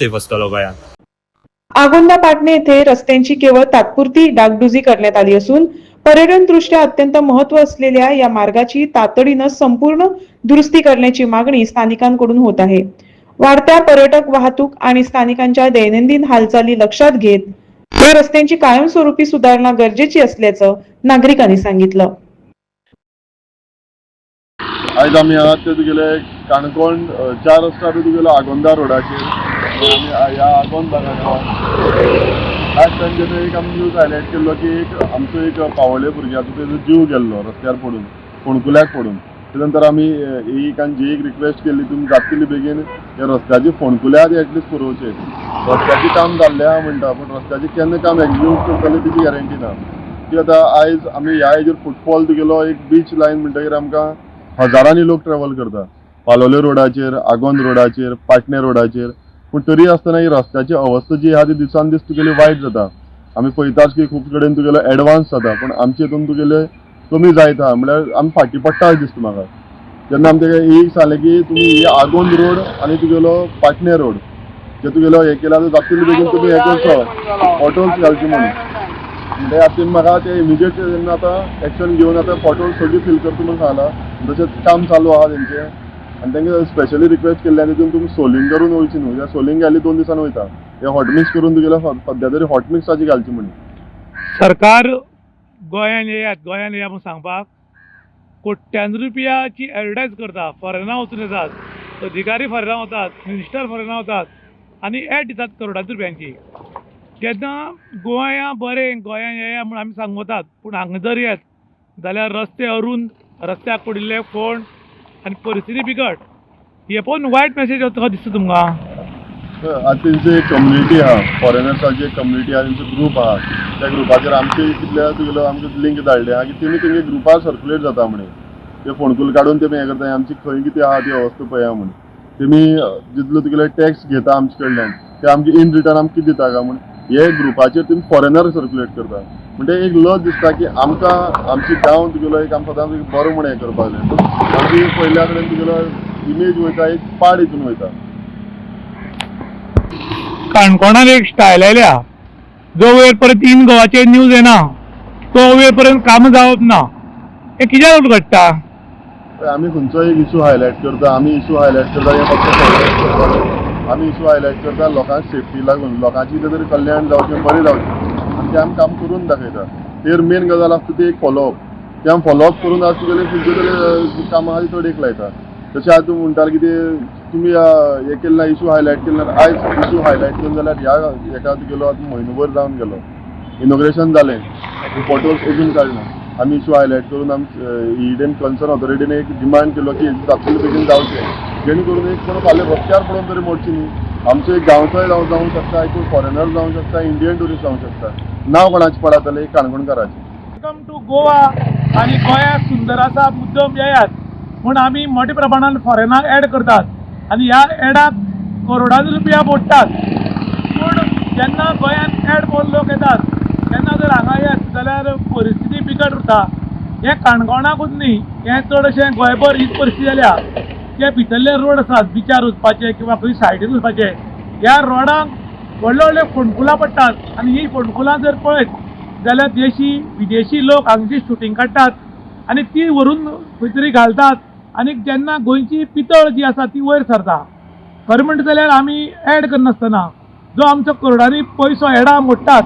गोंयांत आगोंदा पाटणे येथे रस्त्यांची केवळ तात्पुरती डागडुजी करण्यात आली असून पर्यटनदृष्ट्या अत्यंत महत्त्व असलेल्या या मार्गाची तातडीनं संपूर्ण दुरुस्ती करण्याची मागणी स्थानिकांकडून होत आहे. वाढत्या पर्यटक वाहतूक आणि स्थानिकांच्या दैनंदिन हालचाली लक्षात घेत या रस्त्यांची कायमस्वरूपी सुधारणा गरजेची असल्याचं नागरिकांनी सांगितलं. आयज आमी आहात ते तुगेले काणकोण चार रस्ता तुगेलो आगोंदा रोडाचेर आमी आ- ह्या आगोंद भागांत लास्ट टायम एक आमी न्यूज हायलायट केल्लो की एक आमचो एक पावले भुरग्याचो तेजो जीव गेल्लो रस्त्यार पडून फोणकुल्याक पडून. ते नंतर आमी एक आनी जी एक रिक्वेस्ट केल्ली तुमी जातली बेगीन या रस्त्याची फोणकुल्या एटलीस्ट एटलिस्ट पुरोवचे. रस्त्याचें काम जाल्लें आहा म्हणटा पूण रस्त्याचें केन्ना काम एक्झिक्यूट करतले तेजी गॅरंटी ना. की आतां आयज आमी ह्या हेजेर फुटफॉल तुगेलो एक बीच लायन म्हणटकीर आमकां हजारांनी लोक ट्रॅव्हल करता पालोले रोडाचेर आगोंद रोडाचेर पाटणे रोडाचेर पूण तरी आसतना ही रस्त्याची अवस्था जी आहा ती दिसान दीस तुगेली वायट जाता. आमी पळयतात की खूब कडेन तुगेलो एडवान्स जाता. पण आमचे हितून तुगेले कमी जायत. आहा म्हळ्यार म्हणजे आमी फाटी पडटा अशें दिसता म्हाका जेन्ना आमी तेका एक सांगलें की तुमी हे आगोंद रोड आनी तुगेलो पाटणे रोड. जे तुगेलो हे केला तर जातील बेगीन तुमी हे करचो ऑटोज घालचे म्हणून. म्हणजे हातून म्हाका ते इमिजिएट जेन्ना आतां एक्शन घेवन आतां फोटो सगळी फिल करता म्हणून सांगला तशेंच काम चालू आहा तेंचें आनी तांकां स्पेशली रिक्वेस्ट केल्ली आनी तितून तुमी सोलिंग करून वयची न्हू या सोलिंग घाली दोन दिसान वयता हे हॉट मिक्स करून तुगेल्या सद्या तरी हॉट मिक्साची घालची म्हणून सरकार गोंयान येयात गोंयान येया म्हणून सांगपाक कोट्यान रुपयाची एडवर्टायज करता फॉरेनां वचून येतात अधिकारी फॉरेनां वतात मिनिस्टर फॉरेनां वतात आनी एड दितात करोडांनी रुपयांची. जेन्ना गोंया बरें गोंयान येया म्हूण आमी सांगतात. पूण हांगा जर येत. जाल्यार रस्ते अरून रस्त्याक पडिल्ले फोंड आनी परिस्थिती बिकट हे पळोवन वायट मेसेज वता दिसता तुमकां आतां तेंची एक कम्युनिटी आहा फॉरेनर्साची एक कम्युनिटी आहा तेंचो ग्रूप आहा त्या ग्रुपाचेर आमचे कितले तुगेलो आमकां लिंक धाडले आहा. की तेमी तेंगे ग्रुपार सर्क्युलेट जाता म्हणे. ते फोणकूल काडून तेमी हे करता आमची खंय कितें आहा ती अवस्था पळया म्हण. तेमी जितलो तुगेले टॅक्स घेता आमचे कडल्यान ते आमचे इन रिटर्न आमकां कितें दिता काय म्हण? हे ग्रुपाचेर तेमी फॉरेनर सर्क्युलेट करता. म्हणजे एक लज दिसता की आमकां आमची गांव तुगेलो एक आमकां सदांच बरो म्हण हें करपाक जाय. आमची पयल्या कडेन तुगेलो इमेज वयता एक पाड हितून वयता. काणकोणान एक स्टायल आयल्या. जो वेळ पर्यंत इन गोवाचे न्यूज येना तो वेळ पर्यंत कामां जावप ना. हे कित्याक लागून घडटा आमी खंयचो एक इशू हायलायट करता आमी इशू हायलायट करता हे फक्त. आमी इशू हायलायट करता लोकांक सेफ्टी लागून लोकांची कितें तरी कल्याण जावचें बरें जावचें आनी तें आमी काम करून दाखयता तेर मेन गजाल आसता ती एक फॉलोअप ते आमी फॉलोअप करून आज तुगेले खंयचे तरी कामां आहा ती चड लायता तशें आतां तूं म्हणटाल की तुमी हें हे केलें ना इशू हायलायट केलें ना आयज इशू हायलायट केलो जाल्यार ह्या हेका तुगेलो आतां म्हयनोभर जावन गेलो. इनॉग्रेशन जालें फोटोज अजून काडना आमी इशू हायलायट करून आमी इडेन कन्सर्न ऑथॉरिटीन एक डिमांड केलो की तातूंत बेगीन जावचें जेणे करून एक कोण फाल्यां रस्त्यार पडून तरी मोडची न्ही आमचो एक गांवचोय जावं जावंक शकता एक फॉरेनर जावंक शकता इंडियन टुरिस्ट जावंक शकता. नांव कोणाचें पडटलें एक काणकोणकाराचें वेलकम टू गोवा आणि गोंयाक सुंदर आसा मुद्दम येयात. म्हूण आमी मोठ्या प्रमाणात फॉरेनाक एड करतात. आनी ह्या एडाक करोडांनी रुपया मोडटात पूण जेन्ना गोंयांत एड कोण लोक येतात तेन्ना जर हांगा येत जाल्यार परिस्थिती बिकट उरता हे काणकोणाकूच न्ही हे चड अशें गोंयभर हीच परिस्थिती जाल्या जे भितरले रोड आसात बिचार वचपाचे किंवा खंय सायडीन वचपाचे ह्या रोडांक व्हडले व्हडले फोंडकुलां पडटात आनी ही फोंडकुलां जर पळयत जाल्यार देशी विदेशी लोक हांगची शुटींग काडटात आनी ती व्हरून खंय तरी घालतात आनी जेन्ना गोंयची पितळ जी आसा ती वयर सरता. खरें म्हणटा जाल्यार आमी एड करनासतना जो आमचो करोडांनी पयसो एडा मोडटात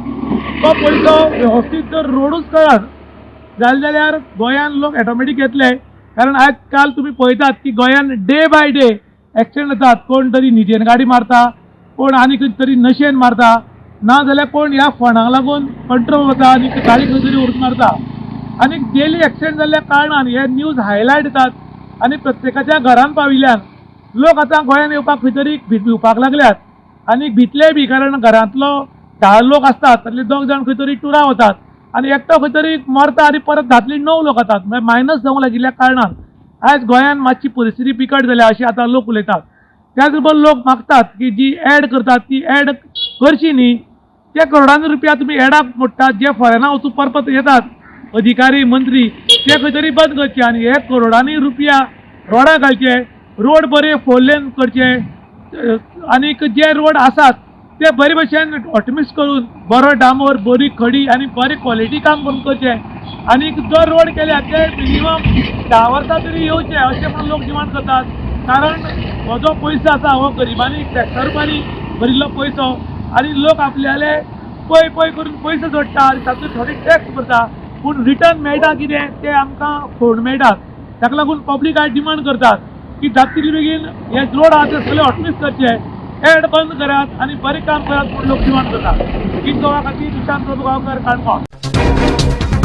तो पयसो वेवस्थीत जर रोडूच कळत जाले जाल्यार गोंयान लोक ऑटोमॅटीक येतले. कारण आयज काल तुमी पळयतात की गोंयान डे बाय डे एक्सिडेंट जातात कोण तरी निजेन गाडी मारता कोण आनी खंय तरी नशेन मारता. ना जाल्यार कोण ह्या फोंडाक लागून कंट्रोल वता आनी गाडी खंय तरी उरून मारता. आनी डेली एक्सिडेंट जाल्ल्या कारणान हे न्यूज हायलायट जातात आनी प्रत्येकाच्या घरान पाविल्ल्यान लोक आतां गोंयान येवपाक खंय तरी भिवपाक लागल्यात. आनी भितले बी कारण घरांतलो धा लोक आसतात तातले दोग जाण खंय तरी टुरा वतात आनी एकटो खंय तरी मरता आनी परत धातली णव म्हणजे लोक येतात म्हळ्यार मायनस जावंक लागिल्ल्या कारणान. आयज गोंयान मातशी परिस्थिती बिकट जाल्या अशी आतां लोक उलयतात त्याच बरोबर लोक मागतात की जी एड करतात ती एड करची न्ही ते करोडांनी रुपया तुमी एडाक मोडटात जे फॉरेनां वचून परपत येतात अधिकारी मंत्री ते खंय तरी बंद करचे आनी हे करोडांनी रुपया रोडा घालचे रोड बरे फोर लेन करचे आनीक जे रोड आसात ते बरे भशेन ऑटोमिक्स करून बरो डांबर बरी खडी आनी बरी क्वॉलिटी काम करून करचें आनीक जर रोड केल्या ते मिनिमम धा वर्सां तरी येवचे अशें म्हणून लोक डिमांड करतात. कारण हो जो पयसो आसा हो गरिबांनी ट्रॅक्टर रुपांनी भरिल्लो पयसो आनी लोक आपल्याले पय पय करून पयसो जोडटा आनी तातूंत थोडे टॅक्स भरता. पूण रिटर्न मेळटा कितें ते आमकां फोड मेळटात ताका लागून पब्लीक आयज डिमांड करतात. की जाता बेगीन हे रोड आसा ते सगळे ऑटोमिक्स करचे. हेड बंद करात आनी बरें काम करात पूण लोक डिमांड करतात ही गोवा खातीर निशांत प्रभू गांवकर काणकोण